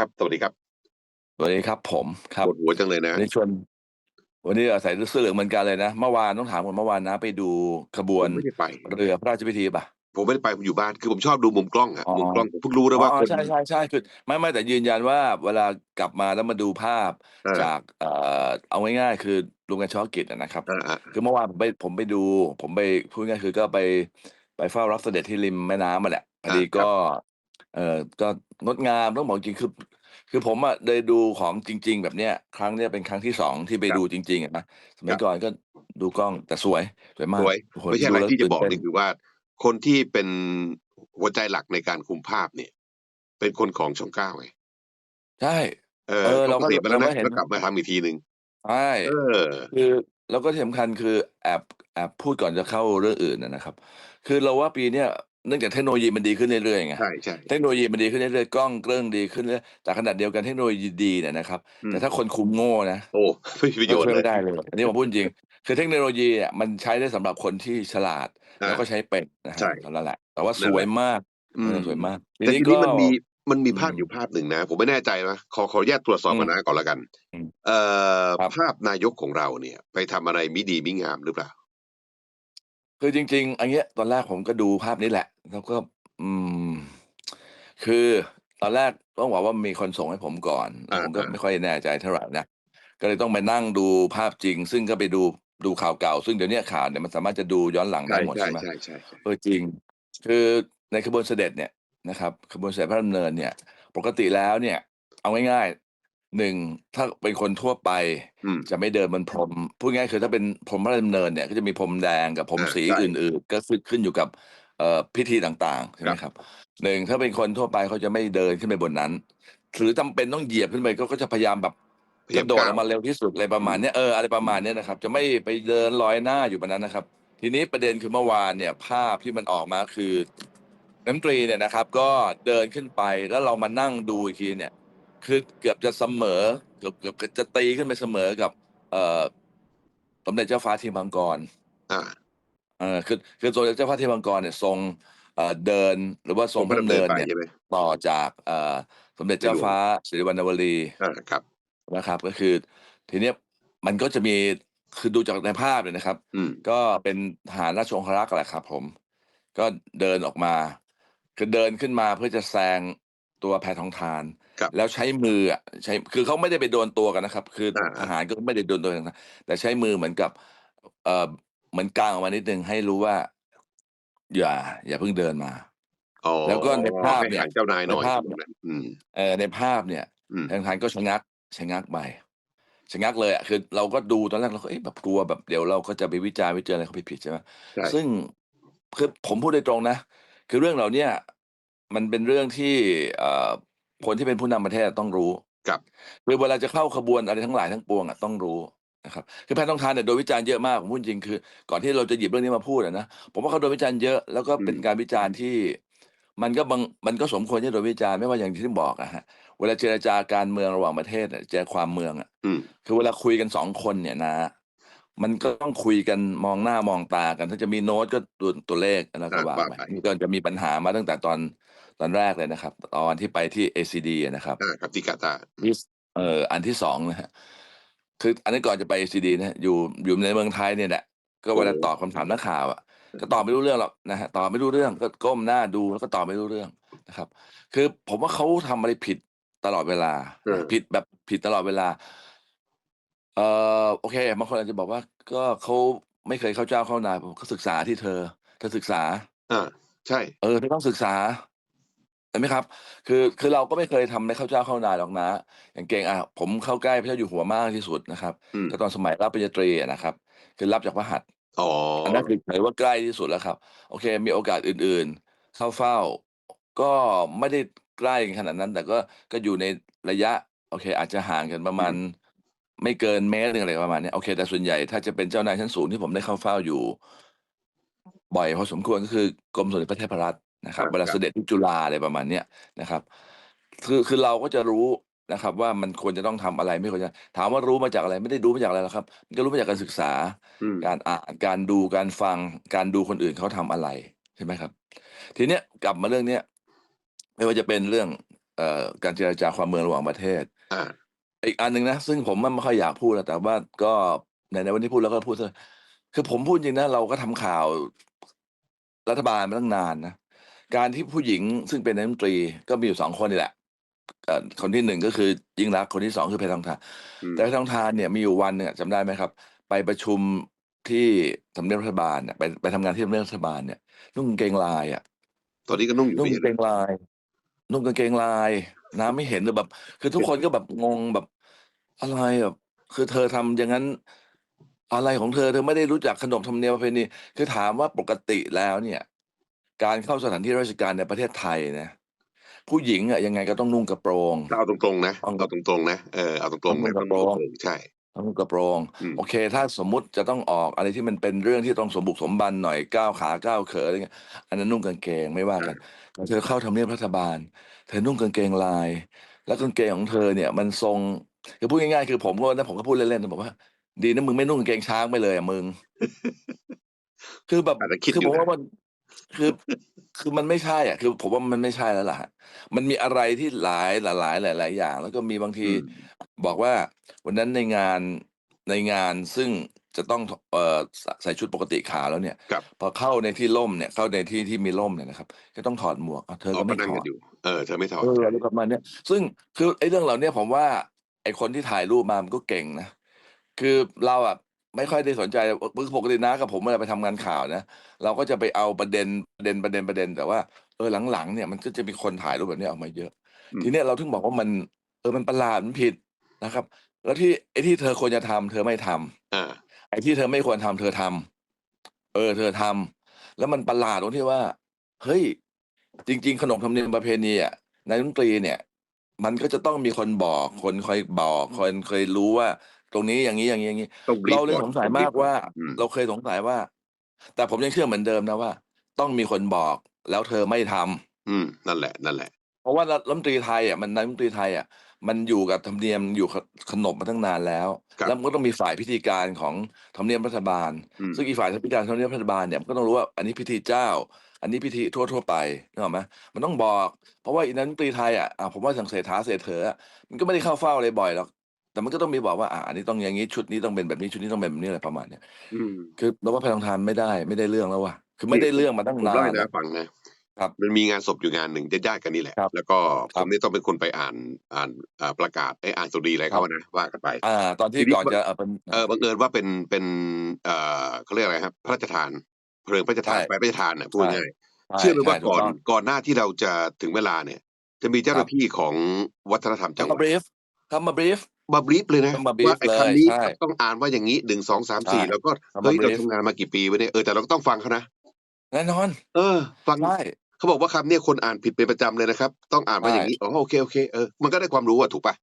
ครับ สวัสดีครับ สวัสดีครับ ผมครัปบวดหัวจังเลยนะวันนี้ชวนวันนี้เอ่อใส่เสื้อเหลืองเหมือนกันเลยนะ เมื่อวานต้องถามก่อนเมื่อวานน้าไปดูขบผวมนไม่ได้ไปเรือพระราชพิธีเปล่า?ผมไม่ได้ไปผมอยู่บ้านคือผมชอบดูมุมกล้องอะอ๋อมุมกล้องผมเพิ่งรู้นะอ๋ว่าอคๆนใช่ๆๆคือไม่ๆแต่ยืนยันว่า เวลากลับมาแล้วมาดูภาพอาจากเอ่อเอาง่ายๆคือลุงกันเฉพาะกิจอะนะครับอาๆคือเมื่อวานผมไปผมไปดู ผมไปพูดง่ายๆคือก็ไปไปเฝ้ารับเสด็จที่ริมแม่น้ำอะแหละพออาดีคกรับ็ เอ่อก็งดงามต้องบอกจริงๆคือ คือผมอะได้ดูของจริง ๆ แบบเนี้ย ครั้งเนี้ยเป็นครั้งที่2ที่ไปครัดูบจริงๆอะนะสมัคยรับ ก่อนก็ดูกล้องแต่สวย สวยมาสกวยโอ้โฮไม่ใช่ดูอะไรแล้วที่ตื่จะนบอกเต้น นี่คือว่า คนที่เป็นหัวใจหลักในการคุมภาพเนี่ย เป็นคนของช่อง9ไงใช่ เอเอออ เขาเราเกก็ษียณไปเรแล้าวนะก็เห็แล้นวกลับมาทำอีกทีหนึ่งใช่ เออ คือแล้วก็ที่สำคัญคือแอบแอบพูดก่อนจะเข้าเรื่องอื่นอะนะครับ คือเราว่าปีเนี้ย เนื่องจากเทคโนโลยีมันดีขึ้นเรื่อยๆไงใช่ๆเทคโนโลยีมันดีขึ้นเรื่อยๆกล้องเริ่มดีขึ้นเรื่อยแต่ขณะเดียวกันเทคโนโลยีดีเนี่ยนะครับอืแต่มถ้าคนคุมโง่นะโอ้ไม่มีประก็โยชช่น์วยเลไม่ยได้เลยอันนี้ผมพูดจริงๆคือเทคโนโลยีอะมันใช้ได้สำหรับคนที่ฉลาดอแล้วก็าใช้เป็นนะคใชรับ่เท่านั้นแหละแต่ว่าสนั่นวแหยละมากอืเออมสวยมากทีแต่นี้ทีกนี้็มันมีมันมีอืภาพอยู่มภาพหนึ่งนะ ผมไม่แน่ใจนะขอขออนุญาตตรวจสออืบกับมน้าก่อนแล้วกันอืมเอ่อครับภาพนายกของเราเนี่ย ไปทำอะไรมิดีมิงามหรือเปล่า? คือจริง ๆ อันเนี้ยตอนแรกผมก็ดูภาพนี้แหละ แล้วก็ อืม คือตอนแรกต้องบอกว่ามีคนส่งให้ผมก่อนแล้อวผมก็า ไม่ๆค่อยแน่ใจเท่าไรนะ ก็เลยต้องไปนั่งดูภาพจริง ซึ่งก็ไปดูดูข่าวเก่า ซึ่งเดี๋ยวเนี้ยข่าวเนี่ยมันสามารถจะดูย้อนหลังใชได้หมดใช่ไหมๆๆๆเออจริง คือในขบวนเสด็จเนี่ยนะครับขบวนเสด็จพระดำเนินเนี่ย ปกติแล้วเนี่ย เอาง่าย ๆ1ถ้าเป็นคนทั่วไปอืม จะไม่เดินบนพรม พูดง่ายๆคือถ้าเป็นพรมพระราชดำเนินเนี่ยก็จะมีพรมแดงกับพรมอาสีใช่อื่น ๆ ก็ขึ้นขึ้นอยู่กับเอ่อพิธีต่างๆใช่คไหรมับ ครับ1ถ้าเป็นคนทั่วไปเขาจะไม่เดินขึ้นไปบนนั้น หรือจำเป็นต้องเหยียบขึ้นไปเขาก็จะพยายามแบบพยายามกระโดดก้าอวอกมาเร็วที่สุดอะไรประอืมาณมเนี้ยเอออะไรประมาณเนี้ยนะครับ จะไม่ไปเดินลอยหน้าอยู่บนนั้นนะครับ ทีนี้ประเด็นคือเมื่อวานเนี่ยภาพที่มันออกมาคือรัฐมนตรีเนี่ยนะครับ ก็เดินขึ้นไปแล้วเรามานั่งดูอีกทีเนี่ย คือเกือบจะเสมอเกือบเกือบเกือบจะตีขึ้นไปเสมอกับ เอ่อสมเด็จเจ้าฟ้าทีมังกรอาเออคือคือสมเด็จเจ้าฟ้าทีมังกรเนี่ยทรงเอ่อเดินหรือว่าททรรงงพพระระดำดำเนเนินินไปเนี่ยใช่ไหม?ต่อจากเอ่อสมเด็จในเจ้าหลวฟ้างสิริวัณวรีอาครับ นะครับ ก็คือ ทีเนี้ยมันก็จะมีคือดูจากในภาพเนี่ยนะครับ อืม ก็เป็นทหารราชองครักษ์อะแหละครับผม ก็เดินออกมา คือเดินขึ้นมาเพื่อจะแซงตัวแพทองธาร ครับแล้วใช้มืออะใช้คือเขาไม่ได้ไปโดนตัวกันนะครับ คืออาททๆหารก็ไม่ได้โดนตัวกันนะแต่ใช้มือเหมือนกับ เอ่อเหมือนกางออกมานิดหนึ่งให้รู้ว่า อย่า อย่าเพิ่งเดินมา อ๋อแล้วก็ในภาให้พเนี่ห่ายงเจ้านายในหน่อยภาตพรงเนี่ยนั้นอืม เอ่อในภาพเนี่ยอืมแพทองธารก็ชะงักชะงักไปชะงักเลยอะคือเราก็ดูตอนแรกเราก็เอ๊ะแบบกลัวแบบเดี๋ยวเราก็จะไปวิจารณ์วิจารณ์อะไรเขาผิดๆใช่ไหมใช่ ซึ่งคือผมพูดโดยตรงนะ คือเรื่องเหล่าเนี้ยมันเป็นเรื่องที่เอ่อ คนที่เป็นผู้นำประเทศอะต้องรู้ครับคือเวลาจะเข้าขบวนอะไรทั้งหลายทั้งปวงอะต้องรู้นะครับคือแพทองธารเนี่ยโดนวิจารณ์เยอะมากผมพูดจริงๆคือ ก่อนที่เราจะหยิบเรื่องนี้มาพูดอะนะผมว่าเขาโดนวิจารณ์เยอะแล้วก็อืเป็นมการวิจารณ์ที่ มันก็บังมันก็สมควรที่จะโดนวิจารณ์ไม่ว่าอย่างที่บอกอะครับเวลาเจรจาการเมืองระหว่างประเทศอะใจความเมืองอะอืมคือเวลาคุยกัน2คนเนี่ยนะ มันก็ต้องคุยกันมองหน้ามองตากัน ถ้าจะมีโน้ตก็ดูตัวเลขแล้วอก็าว่าว่าไปไปนี่ก็จะมีปัญหามาตั้งแต่ตอน ตอนแรกเลยนะครับ ตอนที่ไปที่ ACD อะนะครับอาครับที่กาตาร์อืที่มสเอ่ออันที่2นะครับคืออันนั้นก่อนจะไป ACD นะครับอยู่อยู่ในเมืองไทยเนี่ยแหละก็โอเว้ลาโฮตอบคำถามนักข่าวอะอืก็ตอบไม่รู้เรื่องหรอกนะครับตอบไม่รู้เรื่องก็ก้มหน้าดูแล้วก็ตอบไม่รู้เรื่องนะครับ คือผมว่าเขาทำอะไรผิดตลอดเวลา เอนะอผิดแบบผิดตลอดเวลา เอ่อโอเคบางคนอาจจะบอกว่า ก็เขาไม่เคยเข้าเจ้าเข้านายผมก็ศึกษาที่เธอเธอศึกษาอาใช่ เออเธอต้องศึกษา เห็นไหมครับ คือคือเราก็ไม่เคยทำให้เข้าเจ้าเข้านายหรอกน้าอย่างเก่งอะผมเข้าใกล้พระเจ้าอยู่หัวมากที่สุดนะครับอืม ก็ตอนสมัยรับปริญญาตรีอะนะครับ คือรับจากพระหัตถ์อ๋อ อันนั้นคือถือว่าใกล้ที่สุดแล้วครับ โอเค มีโอกาสอื่นๆ เข้าเฝ้า ก็ไม่ได้ใกล้ขนาดนั้น แต่ก็ก็อยู่ในระยะ โอเค อาจจะห่างกันประอืมาณ มไม่เกินเมตรหนึ่งอะไรประมาณเนี้ยโอเค แต่ส่วนใหญ่ถ้าจะเป็นเจ้านายชั้นสูงที่ผมได้เข้าเฝ้าอยู่ บ่อยพอสมควรก็คือกรมสมเด็จพระเทพรัตน์ นะคอรับาเวลาครัเสบด็จที่จุฬาอะไรประมาณเนี้ยนะครับ คือคือเราก็จะรู้นะครับ ว่ามันควรจะต้องทำอะไรไม่ควรจะถามว่ารู้มาจากอะไรไม่ได้รู้มาจากอะไรหรอกครับมันก็รู้มาจากการศึกษาอืมการอ่านการดูการฟังการดูคนอื่นเขาทำอะไรใช่ไหมครับ ทีเนี้ยกลับมาเรื่องเนี้ยไม่ว่าจะเป็นเรื่องเอ่อการเจรจาความเมืองระหว่างประเทศอ่าอีกอันหนึ่งนะซึ่งผมไม่ค่อยอยากพูดนะแต่ว่าก็ในในวันที่พูดแล้วก็พูดซะคือผมพูดจริงนะเราก็ทำข่าวรัฐบาลมาตั้งนานนะ การที่ผู้หญิงซึ่งเป็นนายกรัฐมนตรีก็มีอยู่สองคนนี่แหละเอ่อคนที่หนึ่งก็คือยิ่งรักษณ์คนที่สองคือเพทองทานอืมแต่เพทองทานเนี่ยมีอยู่วันเนี่ยจำได้ไหมครับ ไปประชุมที่ทำเนียบรัฐบาลเนี่ยไปไปทำงานที่ทำเนียบรัฐบาลเนี่ยนุ่งกางเกงลายอะตอนนี้ก็นุ่งอยู่นุ่งไม่กางเกเห็นงลาย นุ่งกางเกงลาย น้ำไม่เห็นเลยแบบ คือทุกคนก็แบบงงแบบ อะไรแบบคือเธอทำอย่างนั้น อะไรของเธอเธอไม่ได้รู้จักขนบธรรมเนียมประเพณีคือถามว่าปกติแล้วเนี่ย การเข้าสถานที่ราชการในประเทศไทยนะผู้หญิงอะยังไงก็ต้องนุ่งกระโปรงถ้าเอาตรงๆนะต้องเอาตรงๆนะเออเอาตรงๆนะต้ต้อองงกระโปรงนุ่งใช่ต้องนุ่งกระโปรงอืมโอเค ถ้าสมมุติจะต้องออกอะไรที่มันเป็นเรื่องที่ต้องสมบุกสมบันหน่อยก้าวขาก้าวเขออะไรเงี้ยอันนั้นนุ่งกางเกงไม่ว่ากันแต่เธอเข้าทำเนียบรัฐบาล เธอนุ่งกางเกงลาย แล้วกางเกงของเธอเนี่ย มันทรงคือพูดง่ายๆคือผมก็นะผมก็พูดเล่นๆนะบอกว่า ดีนะมึงไม่นุ่งกางเกงช้างไปเลยอะมึง คือแบบอาจจะคิดคืออยู่ผมนะว่ามัน คือ คือมันไม่ใช่อะคือผมว่ามันไม่ใช่แล้วล่ะฮะมันมีอะไรที่หลาย หลายหลายหลายหลายอย่าง แล้วก็มีบางทีอืมบอกว่า วันนั้นในงาน ในงานซึ่งจะต้องเอ่อ ใส่ ใส่ชุดปกติขาวแล้วเนี่ย ครับ พอเข้าในที่ร่มเนี่ย เข้าในที่ที่มีร่มเนี่ยนะครับ ก็ต้องถอดหมวก อ้าว เธออ๋ก็อก็ไม่นั่งถอกัดนอยู่ เออ เธอไม่ถอดเอออะไรประมาณเนี้ย ซึ่ง คือไอ้เรื่องเหล่าเนี้ยผมว่า ไอ้คนที่ถ่ายรูปมามันก็เก่งนะ คือเราอะ ไม่ค่อยได้สนใจปกตินะกับผมเวลาไปทำงานข่าวนะเราก็จะไปเอาประเด็นประเด็นประเด็นประเด็น แต่ว่าเออหลังๆเนี่ยมันก็จะมีคนถ่ายรูปแบบนี้ออกมาเยอะอืมทีเนี้ยเราถึงบอกว่ามันเออมันประหลาดมันผิดนะครับ แล้วที่ไอ้ที่เธอควรจะทำเธอไม่ทำอ่าไอ้ที่เธอไม่ควรทำเธอทำเออ เธอทำแล้วมันประหลาดตรงที่ว่า เฮ้ย จริง ๆ ขนบธรรมเนียมประเพณีอะนายรัฐมนตรีเนี่ย มันก็จะต้องมีคนบอก คนคอยบอก คนเคยรู้ว่า ตรงนี้อย่างนี้อย่างนี้อย่างนี้ ต้องบรีฟเราเลยก่อนสงสัยต้องบรีมาฟกว่า อืม เราเคยสงสัยว่า แต่ผมยังเชื่อเหมือนเดิมนะว่า ต้องมีคนบอกแล้วเธอไม่ทำ อืม นั่นแหละ นั่นแหละ เพราะว่ารัฐมนตรีไทยอะมันนายรัฐมนตรีไทยอะมันอยู่กับธรรมเนียมอยู่กับขนบมาตั้งนานแล้ว ครับแล้วมันก็ต้องมีฝ่ายพิธีการของทำเนียบรัฐบาล อืม ซึ่งอีกฝ่ายพิธีการทำเนียบรัฐบาลเนี่ยมันก็ต้องรู้ว่าอันนี้พิธีเจ้า อันนี้พิธีทั่วทั่วๆไปนึกออกไหมมันต้องบอก เพราะว่าอีนั้นตรีไทยอะอะผมว่าสังเสถาเสถเถออะมันก็ไม่ได้เข้าเฝ้าอะไรบ่อยหรอก แต่มันก็ต้องมีบอกว่าอะอันนี้ต้องอย่างนี้ชุดนี้ต้องเป็นแบบนี้ชุดนี้ต้องเป็นแบบนี้อะไรประมาณเนี้ยอืมคือเราว่าพลังทานไม่ได้ไม่ได้เรื่องแล้วว่ะคือไม่ได้เรื่องมาตั้งผมนาเล่าให้นนะอะฟังนะครับมันมีงานศพอยู่งานหนึ่งญาติๆกันนี่แหละ ครับแล้วก็ครัผบมนี่ต้องเป็นคนไปอ่านอ่านอ่าประกาศไอ้ยอ่านสุดีอะไรครัเขาบนะว่ากันไป อ่า ตอนที่ทีนี้ ก่อนจะเออเป็น เออบังเอิญว่าเป็นเป็นเอ่อเขาเรียกอะไรครับพระราชทานเพลิงพระราชทานใช่ ไปพระราชทานน่ะพูดใช่ง่ายใช่เชื่อไหมว่าใช่ถูก่อนต้องก่อนหน้าที่เราจะถึงเวลาเนี่ย จะมีเจ้าหครัน้าบที่ของวัฒนธรรมจังเขาหมาวัดบรีฟเขามาบรีฟ มาบรีฟเลยนะเขามาบรีฟว่าไอ้เลยคำนี้ใช่ต้องอ่านว่าอย่างนี้หนึ่งสองสามใช่สี่แล้วก็เขามาเฮ้ยบเรารีฟทำงานมากี่ปีวะเนี่ยเออแต่เราก็ต้องฟังเขานะแน่นอนเออ ฟังใช่ เขาบอกว่าคำเนี่ยคนอ่านผิดเป็นประจำเลยนะครับ ต้องอ่านว่าใช่อย่างนี้อ๋อโอเคโอเคเออมันก็ได้ความรู้อะถูกปะ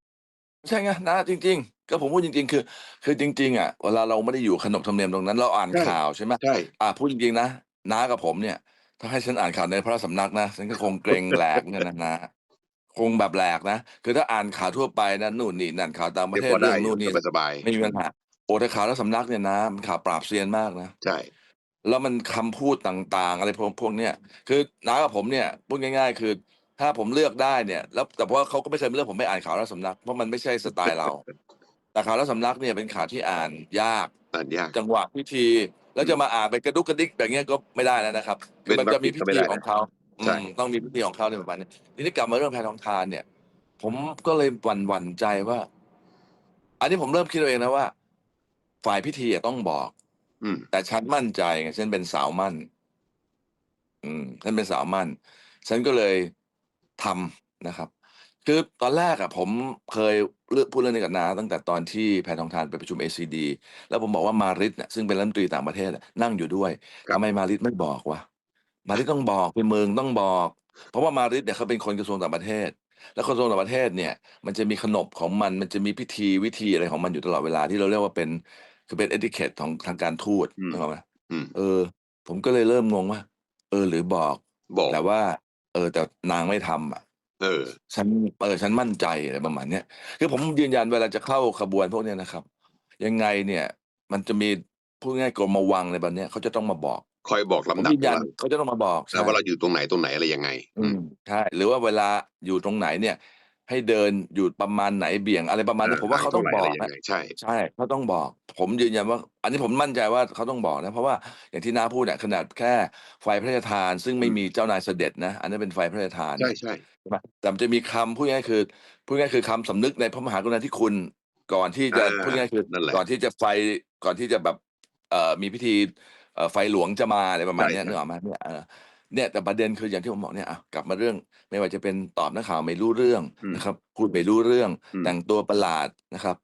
ใช่ไงนะจริง ๆ ก็ผมพูดจริง ๆ คือ คือจริง ๆ อะ เวลาเราไม่ได้อยู่ขนบธรรมเนียมตรงนั้น เราอ่านใช่ ข่าวใช่ไหมใช่ อ่าพูดจริง ๆ นะน้ากับผมเนี่ย ถ้าให้ฉันอ่านข่าวในพระสำนักนะ ฉันก็คงเกรงแหลกเนี่ยนะนะ คงแบบแหลกนะ คือถ้าอ่านข่าวทั่วไปนะนู่นนี่นั่นข่าวต่างประเดี๋ยวเทศพอเรื่ได้องอนู่ยู่นนี่สบายไม่มีปัญหาโอ้แต่ข่าวแล้วสำนักเนี่ยนะมันข่าวปราบเซียนมากนะๆใช่แล้วมันคำพูดต่างๆ อะไรพวกพวกเนี้ยคือน้ากับผมเนี่ยพูดง่าย ๆ คือถ้าผมเลือกได้เนี่ย แล้วแต่ว่าเขาก็ไม่เคยเลือกผมไม่อ่านข่าวแล้วสำนักเพราะมันไม่ใช่สไตล์เรา แต่ข่าวแล้วสำนักเนี่ยเป็นข่าวที่อ่านยากอ่านยากจังหวะพิธี แล้วจะมาอ่านไปกระดุกกระดิกแบบเนี้ยก็ไม่ได้แล้วนะครับคือมันจะมีพิธีของเขาใช่อืม ต้องมีพิธีของเขาในประมาณนี้ทีนี้กลับมาเรื่องแพทองทานเนี่ย ผมก็เลยหวั่นหวั่นใจว่า อันนี้ผมเริ่มคิดเอาเองนะว่า ฝ่ายพิธีอะต้องบอก อืม แต่ฉันมั่นใจไงฉันเป็นสาวมั่น อืมฉันเป็นสาวมั่น ฉันก็เลยทำนะครับ คือตอนแรกอะผมเคยเลือกพูดเรื่องนี้กับนาตั้งแต่ตอนที่แพทองทานไปประชุม ACD แล้วผมบอกว่ามาริดเนี่ยซึ่งเป็นรัฐมนตรีต่างประเทศอะนั่งอยู่ด้วยครับทำไมมาริดไม่บอกวะ มาริดต้องบอกเป็นเมืองต้องบอก เพราะว่ามาริดเนี่ยเขาเป็นคนกระทรวงต่างประเทศ แล้วกระทรวงต่างประเทศเนี่ยมันจะมีขนบของมันมันจะมีพิธีวิธีอะไรของมันอยู่ตลอดเวลาที่เราเรียกว่าเป็นคือเป็นเอติเคทของทางการทูตอืมนึกออกไหมอืมเออ ผมก็เลยเริ่มงงว่า เออ หรือบอกบอกแต่ว่า เออ แต่นางไม่ทำอะ เออ ฉันเออฉันมั่นใจอะไรประมาณเนี้ยคือผมยืนยันเวลาจะเข้าขบวนพวกเนี้ยนะครับ ยังไงเนี่ย มันจะมีพูดง่ายๆกรมวังในแบบเนี้ยเขาจะต้องมาบอก คอยบอกผมลำดับยืนยันว่าเขาจะต้องมาบอกเอใช่อว่าเราอยู่ตรงไหนตรงไหนอะไรยังไง อืมใช่หรือว่าเวลาอยู่ตรงไหนเนี่ย ให้เดินอยู่ประมาณไหนเบี่ยง อะไรประมาณเอนี้อผมว่าห่างเขาเท่าต้องไหร่บอะอไรกยังนะไงใช่ ใช่เขาต้องบอก ผมยืนยันว่า อันนี้ผมมั่นใจว่าเขาต้องบอกนะเพราะว่าอย่างที่น้าพูดเนี่ยขนาดแค่ไฟพระราชทาน ซึ่งไม่อืมมีเจ้านายเสด็จนะ อันนั้นเป็นไฟพระราชทานใช่เนี่ยใช่ใช่ไหมแต่มันจะมีคำพูดง่ายๆคือพูดง่ายๆคือคำสำนึกในพระมหากรุณาธิคุณก่อนที่อาจะพูดง่ายๆคือนั่นแหละก่อนที่จะไฟก่อนที่จะแบบเอ่อมีพิธีเอ่อ ไฟหลวงจะมาอะไรประมาณใช่เนี้ยใช่นึกออกไหมเนี่ยเออเนี่ยแต่ประเด็นคืออย่างที่ผมบอกเนี่ยอะกลับมาเรื่อง ไม่ว่าจะเป็นตอบนักข่าวไม่รู้เรื่องอืมนะครับพูดไม่รู้เรื่องอืมแต่งตัวประหลาดนะครับ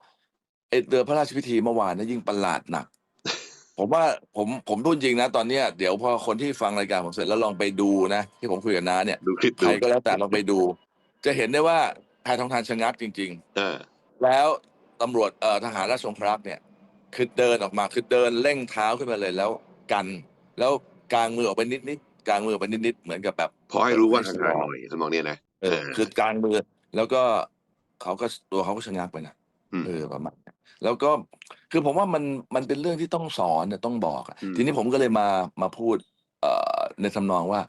ไอ้เรือพระราชพิธีเมื่อวานเนะยิ่งประหลาดหนัก ผมว่าผมผมพูดจริงนะ ตอนเนี้ยเดี๋ยวพอคนที่ฟังรายการผมเสร็จแล้วลองไปดูนะ ที่ผมคุยกับน้าเนี่ยดูคลิปใคดูรก็แล้วแต่ลองไปดู จะเห็นได้ว่าแพทองทานชะงักจริงเออๆแล้วตำรวจเอ่อทหารราชองครักษ์เนี่ยคือเดินออกมาคือเดินเร่งเท้าขึ้นมาเลยแล้ว กัน แล้วกางมือออกไปนิดๆกางมือออกไปนิดๆเหมือนกับแบบพอให้รู้ว่าให้ห่างชะลอๆหน่อยทำนองเนี้ยนะเอเอออคือกลางมือ แล้วก็เขาก็ตัวเขาก็ชะงักไปนะอืมเออประมาณนั้นแล้วก็คือผมว่ามันมันเป็นเรื่องที่ต้องสอนน่ะต้องบอกอะอืมทีนี้ผมก็เลยมามาพูด เอ่อในทำนองว่า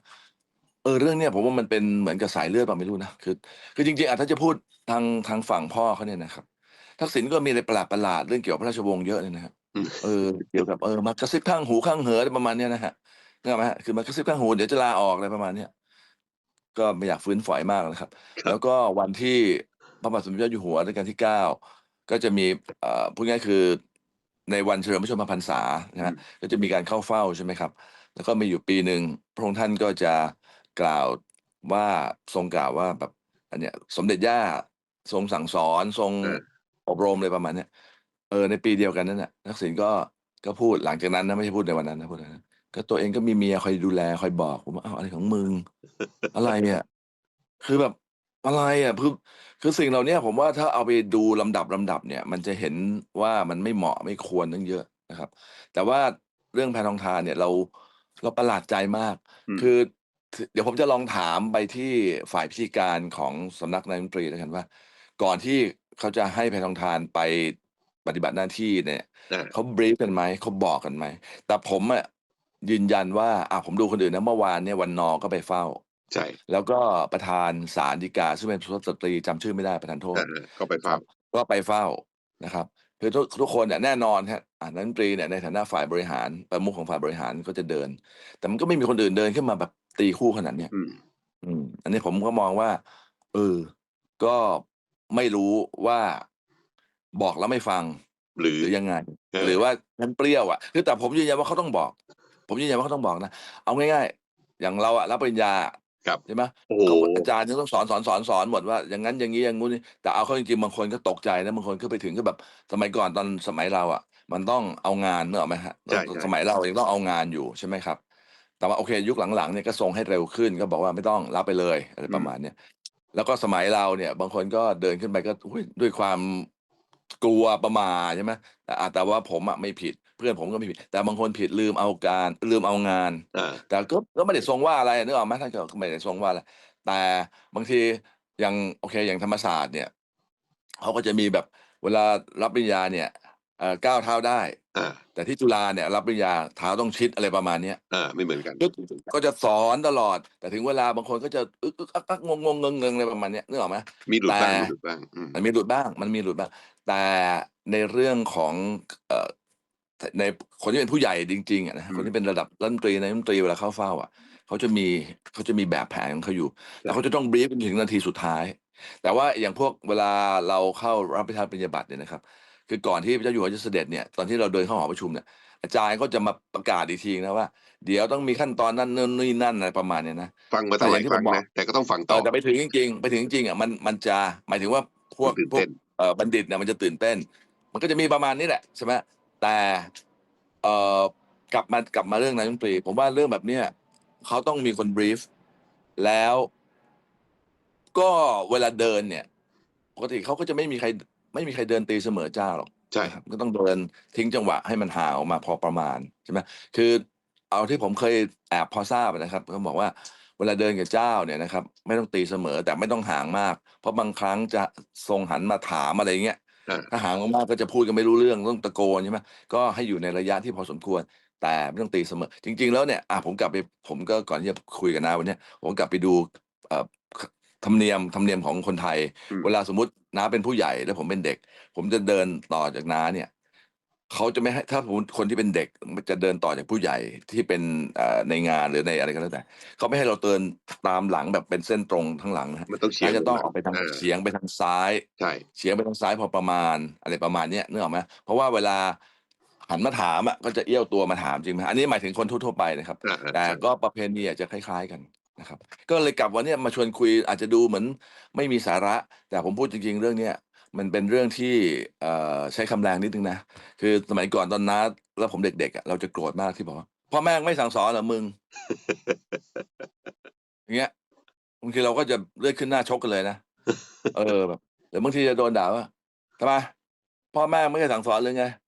เออเรื่องเนี้ยผมว่ามันเป็นเหมือนกับสายเลือดเปล่าไม่รู้นะคือ คือจริงๆอะถ้าจะพูดทางทางฝั่งพ่อเขาเนี่ยนะครับทักษิณก็มีอะไรประหลาดประหลาดๆเรื่องเกี่ยวกับพระราชวงศ์เยอะเลยนะครับอืม เออเกี่ยวกับเออมากระซิบข้างหูข้างเหออะไรประมาณเนี้ยนะฮะนึกออกไหมฮะคือมากระซิบข้างหูเดี๋ยวจะลาออกอะไรประมาณเนี้ยก็ไม่อยากฟื้นฝอยมากนะครับ ครับ แล้วก็วันที่พระบาทสมเด็จพระเจ้าอยู่หัวรัชกาลที่เก้าก็จะมีเอ่อพูดง่ายๆคือในวันเฉลิมพระชนมพรรษานะฮะก็จะมีการเข้าเฝ้าใช่ไหมครับ แล้วก็มีอยู่ปีหนึ่งพระองค์ท่านก็จะกล่าวว่าทรงกล่าวว่าแบบอันเนี้ยสมเด็จย่าทรงสั่งสอนทรงเออ อบรมเลยประมาณเนี้ย เออในปีเดียวกันนั่นแหละทักษิณก็ก็พูดหลังจากนั้นนะไม่ใช่พูดในวันนั้นนะพูดในวันนั้นก็ตัวเองก็มีเมียคอยดูแลคอยบอกผมว่าอ้าวอะไรของมึง อะไรเนี่ย คือแบบอะไรอะคือคือสิ่งเหล่าเนี้ยผมว่าถ้าเอาไปดูลำดับลำดับเนี่ย มันจะเห็นว่ามันไม่เหมาะไม่ควรตั้งเยอะนะครับ แต่ว่าเรื่องแพทองทานเนี่ยเราเราประหลาดใจมาก อืม คือ เดี๋ยวผมจะลองถามไปที่ฝ่ายพิธีการของสำนักนายกรัฐมนตรีแล้วกันว่า ก่อนที่เขาจะให้แพทองทานไป ปฏิบัติหน้าที่เนี่ยเออเขาบรีฟกันไหมเขาบอกกันไหม แต่ผมอะยืนยันว่าอะผมดูคนอื่นนะเมื่อวานเนี่ยวันนอก็ไปเฝ้า ใช่แล้วก็ประธานศาลฎีกาซึ่งเป็นสุภาพสตรีจำชื่อไม่ได้ประธานโทษเออเออก็ไปครัเฝ้าบก็ไปเฝ้านะครับคือทุกทุกคนเนี่ยแน่นอนฮะอ่านักดนตรีเนี่ยในฐานะฝ่ายบริหารประมุขของฝ่ายบริหารก็จะเดิน แต่มันก็ไม่มีคนอื่นเดินขึ้นมาแบบตีคู่ขนาดเนี้ยอืม อืม อันนี้ผมก็มองว่าเออก็ไม่รู้ว่า บอกแล้วไม่ฟังหรือหรือยังไงเออหรือว่ามันเปรี้ยวอะคือแต่ผมยืนยันว่าเขาต้องบอก ผมยืนยันว่าเขาต้องบอกนะเอาง่ายๆ อย่างเราอะรับปริญญาครับใช่ไหมโอ้โหเขาอาจารย์ยังต้องสอนสอนสอนสอนหมดว่าอย่างนั้นอย่างนี้อย่างงู้นแต่เอาเข้าจริงๆบางคนก็ตกใจนะบางคนก็ไปถึงก็แบบสมัยก่อนตอนสมัยเราอะ มันต้องเอางานเนกอะไหมฮะใช่ใช่สมัยเรายังต้องเอางานอยู่ใช่ไหมครับ แต่ว่าโอเค ยุคหลังๆเนี่ยก็ทรงให้เร็วขึ้นก็บอกว่าไม่ต้องรับไปเลยอะไรประมาณเนี้ยแล้วก็สมัยเราเนี่ย บางคนก็เดินขึ้นไปก็อุ๊ยด้วยความ กลัวประมาทใช่ไหมแต่อะแต่ว่าผมอะไม่ผิดเพื่อนผมก็ไม่ผิด แต่บางคนผิดลืมเอาการลืมเอางาน อ่า แต่ก็ก็ไม่ได้ทรงว่าอะไรนึกออกไหมท่านก็ก็ไม่ได้ทรงว่าอะไรแต่บางทีอย่างโอเคอย่างธรรมศาสตร์เนี่ยเขาก็จะมีแบบเวลารับปริญญาเนี่ยเอ่อก้าวเท้าได้อ่า แต่ที่จุฬาเนี่ยรับปริญญาเท้าต้องชิดอะไรประมาณเนี้ยอ่าไม่เหมือนกัน ก็ก็จะสอนตลอด แต่ถึงเวลาบางคนก็จะอึกอึกอักอักงงงงงงอะไรประมาณเนี้ยนึกออกไหมมีหลุดบ้างแต่มีหลุดบ้างอืมมันมีหลุดบ้าง มันมีหลุดบ้าง แต่ในเรื่องของเอ่อในคนที่เป็นผู้ใหญ่จริงๆอะนะอืมคนที่เป็นระดับรัฐมนตรีนายกรัฐมนตรีเวลาเข้าเฝ้าอะเขาจะมีเขาจะมีแบบแผนของเขาอยู่แล้วเขาจะต้องบรีฟกันถึงนาทีสุดท้าย แต่ว่าอย่างพวกเวลาเราเข้ารับประทานปริญญาบัตรเนี่ยนะครับ คือก่อนที่พระเจ้าอยู่หัวจะเสด็จเนี่ยตอนที่เราเดินเข้าหอประชุมเนี่ยอาจารย์ก็จะมาประกาศอีกทีนะว่า เดี๋ยวต้องมีขั้นตอนนั่นนู่นนี่นั่นอะไรประมาณเนี้ยนะฟังมาแต่ตั้งหอลาย่ายงที่คผรั้มงบอกนะแต่ก็ต้องฟังเอต่ออแต่ไปถึงจริง ๆ ไปถึงจริงๆอะมันมันจะหมายถึงว่าพวกตื่นพวเต้กนเอ่อบัณฑิตเนี่ยมันจะตื่นเต้น มันก็จะมีประมาณนี้แหละใช่ไหมแต่เอ่อกลับมากลับมาเรื่องนายกรัฐมนตรี ผมว่าเรื่องแบบเนี้ยเขาต้องมีคนบรีฟแล้วก็เวลาเดินเนี่ย ปกติเขาก็จะไม่มีใคร ไม่มีใครเดินตีเสมอเจ้าหรอกใช่นะครับก็ต้องเดินทิ้งจังหวะให้มันห่างออกมาพอประมาณใช่ไหมคือ เอาที่ผมเคยแอบพอทราบนะครับเขาบอกว่าเวลาเดินกับเจ้าเนี่ยนะครับ ไม่ต้องตีเสมอแต่ไม่ต้องห่างมาก เพราะบางครั้งจะทรงหันมาถามอะไรเงี้ยอ่าถ้าห่างมากๆก็จะพูดกันไม่รู้เรื่องต้องตะโกนใช่ไหมก็ให้อยู่ในระยะที่พอสมควร แต่ไม่ต้องตีเสมอ จริง ๆ แล้วเนี่ยอะผมกลับไปผมก็ก่อนที่จะคุยกับน้าวันเนี้ยผมกลับไปดูเอ่อ ธรรมเนียมธรรมเนียมของคนไทยอืมเวลาสมมติน้าเป็นผู้ใหญ่แล้วผมเป็นเด็ก ผมจะเดินต่อจากน้าเนี่ยเขาจะไม่ให้ถ้าผมคนที่เป็นเด็กมันจะเดินต่อจากผู้ใหญ่ที่เป็นเอ่อในงานหรือในอะไรก็แล้วแต่เขาไม่ให้เราเดินตามหลังแบบเป็นเส้นตรงทั้งหลังนะฮะมันต้องเฉียงน้าจะต้องลออกไปทางอ่าเฉียงไปทางซ้ายใช่เฉียงไปทางซ้ายพอประมาณอะไรประมาณเนี้ยนึกออกไหมเพราะว่าเวลาหันมาถามอะก็จะเอี้ยวตัวมาถามจริงไหมอันนี้หมายถึงคนทั่วๆไปนะครับอ่าอ่าแต่ใช่ก็ประเพณีอาจจะคล้าย ๆ กัน นะครับก็เลยกลับวันเนี้ยมาชวนคุยอาจจะดูเหมือนไม่มีสาระ แต่ผมพูดจริง ๆ เรื่องเนี้ยมันเป็นเรื่องที่เอ่อใช้คำแรงนิดนึงนะ คือสมัยก่อนตอนน้าแล้วผมเด็กๆอะเราจะโกรธมากที่บอกว่าพ่อแม่งไม่สั่งสอนเหรอมึงอย่างเงี้ยบางทีเราก็จะเลือดขึ้นหน้าชกกันเลยนะเออแบบหรือบางทีจะโดนด่าว่าทำไมพ่อแม่ไม่เคยสั่งสอนเลยไงเออ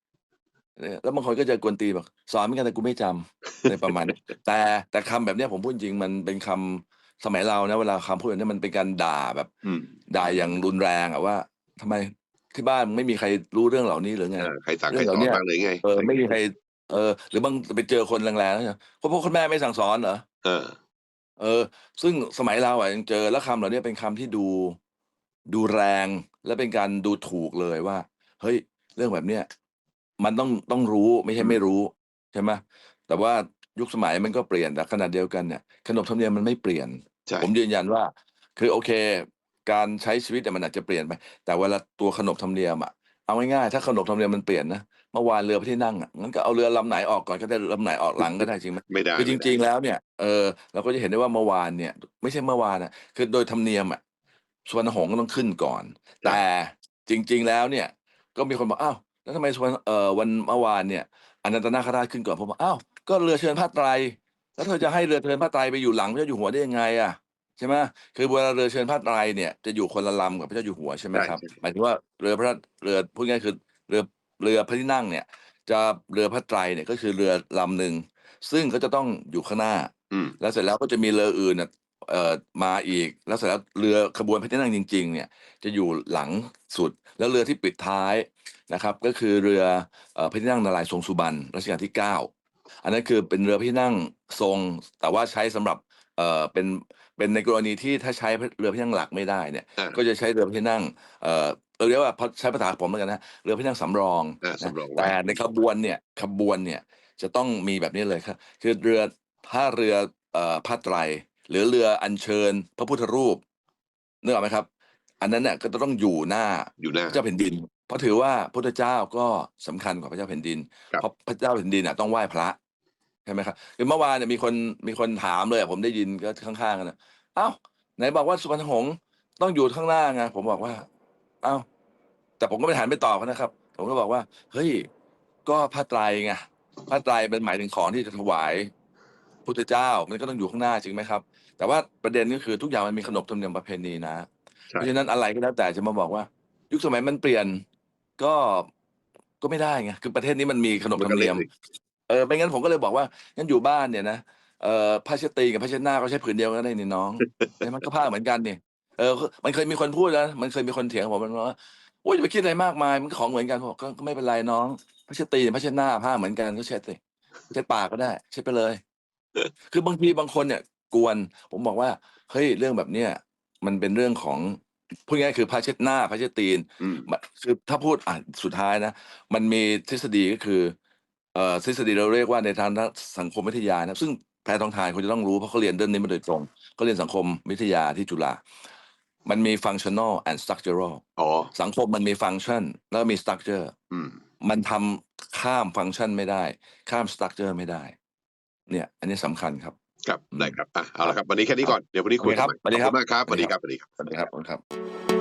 แล้วบางคนก็จะกวนตีนบอกสอนเหมือนกันแต่กูไม่จำในประมาณนี้แต่แต่คำแบบเนี้ยผมพูดจริงมันเป็นคำสมัยเรานะเวลาคำพูดแบบนี้มันเป็นการด่าแบบ อืมด่าอย่างรุนแรงอะว่าทำไมที่บ้านไม่มีใครรู้เรื่องเหล่านี้หรือไง เออใครสั่งเรื่ใครองสเหล่าอนเนี้ยบ้างเลยไงเออไม่มีใครเออหรือบางไปเจอคนแรงๆแล้วเนี่ยพ่อพ่อคุณแม่ไม่สั่งสอนเหรอเออ เออ ซึ่งสมัยเราอะยังเจอแล้วคำเหล่านี้เป็นคำที่ดูดูแรงและเป็นการดูถูกเลยว่า เฮ้ย เรื่องแบบเนี้ย มันต้องต้องรู้ไม่ใช่ไม่รู้ใช่ไหมแต่ว่ายุคสมัยมันก็เปลี่ยนแต่ขนาดเดียวกันเนี่ยขนบธรรมเนียมมันไม่เปลี่ยน ใช่ ผมยืนยันว่า คือโอเค การใช้ชีวิตเนี่ยมันอาจจะเปลี่ยนไปแต่เวลาตัวขนบธรรมเนียมอะเอาง่ายๆถ้าขนบธรรมเนียมมันเปลี่ยนนะเมื่อวานเรือพระที่นั่งอะงั้นก็เอาเรือลำไหนออกก่อนก็ได้ลำไหนออกหลังก็ได้จริงไหมไม่ได้คือจไม่ได้ริง ๆ แล้วเนี่ยเออเราก็จะเห็นได้ว่าเมื่อวานเนี่ย ไม่ใช่เมื่อวานนะคือโดยธรรมเนียมอะสุวรรณหงส์ก็ต้องขึ้นก่อน แต่จริง ๆแล้วเนี่ย ก็มีคนบอกอ้าว แล้วทำไมสุวรรณเอ่อวันเมื่อวานเนี่ยอนันตนาคราชขึ้นก่อนผมบอกอ้าวก็เรือเชิญพระไตรแล้วเธอจะให้เรือเชิญพระไตรไปอยู่หลังพระเจ้าอยู่หัวได้ยังไงอะใช่ไหมคือเวลาเรือเชิญพระไตรเนี่ยจะอยู่คนละลำกับพระเจ้าอยู่หัวใช่ไหมครับใช่ใช่ หมายถึงว่าเรือพระเรือพูดง่ายๆคือเรือเรือพระที่นั่งเนี่ย จะเรือพระไตรเนี่ยก็คือเรือลำหนึ่งซึ่งก็จะต้องอยู่ข้างหน้า อืม แล้วเสร็จแล้วก็จะมีเรืออื่นน่ะเอ่อมาอีก แล้วเสร็จแล้วเรือขบวนพระที่นั่งจริง ๆ เนี่ยจะอยู่หลังสุด แล้วเรือที่ปิดท้าย นะครับก็คือเรือเอ่อพระที่นั่งนารายณ์ทรงสุบรรณรัชกาลที่เก้าอันนั้นคือเป็นเรือพระที่นั่งทรง แต่ว่าใช้สำหรับเอ่อเป็นเป็นในกรณีที่ถ้าใช้เรือพระที่นั่งหลักไม่ได้เนี่ยอ่าก็จะใช้เรือพระที่นั่งเอ่อเออเรียกว่าใช้ภาษาผมแล้วกันนะเรือพระที่นั่งสำรองอ่านะสำรองไว้แต่ในขบวนเนี่ยขบวนเนี่ยจะต้องมีแบบนี้เลยครับคือเรือถ้าเรือเอ่อผ้าไตรหรือเรืออัญเชิญ พระพุทธรูปนึกออกไหมครับ อันนั้นเนี่ยก็จะต้องอยู่หน้าอยู่หน้าพระเจ้าแผ่นดิน เพราะถือว่าพุทธเจ้าก็สำคัญกว่าพระเจ้าแผ่นดินครับเพราะพระเจ้าแผ่นดินน่ะต้องไหว้พระใช่ไหมครับคือเมื่อวานเนี่ยมีคนมีคนถามเลยอะผมได้ยินก็ข้างๆกันนะเอ้าไหนบอกว่าสุวรรณหงษ์ต้องอยู่ข้างหน้าไงผมบอกว่า เอ้าแต่ผมก็ไม่หันไปตอบเขานะครับ ผมก็บอกว่า เฮ้ย ก็ผ้าไตรไงผ้าไตรเป็นหมายถึงของที่จะถวายพุทธเจ้ามันก็ต้องอยู่ข้างหน้าจริงไหมครับ แต่ว่าประเด็นก็คือทุกอย่างมันมีขนบธรรมเนียมประเพณีนะใช่เพราะฉะนั้นอะไรก็แล้วแต่จะมาบอกว่า ยุคสมัยมันเปลี่ยน ก็ ก็ไม่ได้ไง คือประเทศนี้มันมีขนบธรรมเนียมมันก็เล่นสิเออไม่งั้นผมก็เลยบอกว่า งั้นอยู่บ้านเนี่ยนะ เอ่อผ้าเช็ดตีนกับผ้าเช็ดหน้าก็ใช้ผืนเดียวกันได้นี่น้องเนี่ยมันก็ผ้าเหมือนกันนี่ เออ มันเคยมีคนพูดนะมันเคยมีคนเถียงกับผมมันว่าโอ้ยอย่าไปคิดอะไรมากมาย มันก็ของเหมือนกันผมบอกก็ก็ไม่เป็นไรน้องผ้าเช็ดตีนผ้าเช็ดหน้าผ้าเหมือนกันก็เช็ดสิเช็ดปากก็ได้ เช็ดไปเลย คือบางทีบางคนเนี่ย กวน ผมบอกว่า เฮ้ย เรื่องแบบเนี้ย มันเป็นเรื่องของ พูดง่ายๆคือผ้าเช็ดหน้าผ้าเช็ดตีนอืม มันคือถ้าพูดอะสุดท้ายนะ มันมีทฤษฎีก็คือเอ่อทฤษฎีเราเรียกว่าในทางด้านสังคมวิทยานะซึ่งแพทย์ทองทานเขาจะต้องรู้เพราะเขาเรียนเรื่องนี้มาโดยตรงเขาเรียนสังคมวิทยาที่จุฬามันมี functional and structural อ๋อ สังคมมันมี function แล้วมี structure อืม มันทำข้ามฟังก์ชันไม่ได้ ข้ามสตรัคเจอร์ไม่ได้ เนี่ย อันนี้สำคัญครับ ครับอืมได้ครับอะเอาละครับ วันนี้แค่นี้ก่อนเดี๋ยววันนี้คุยโอเคครับกันใหม่สวัสดีขอบครับคุณมากครับสวัสดีครับสวัสดีครับสวัสดีครับขอบคุณครับ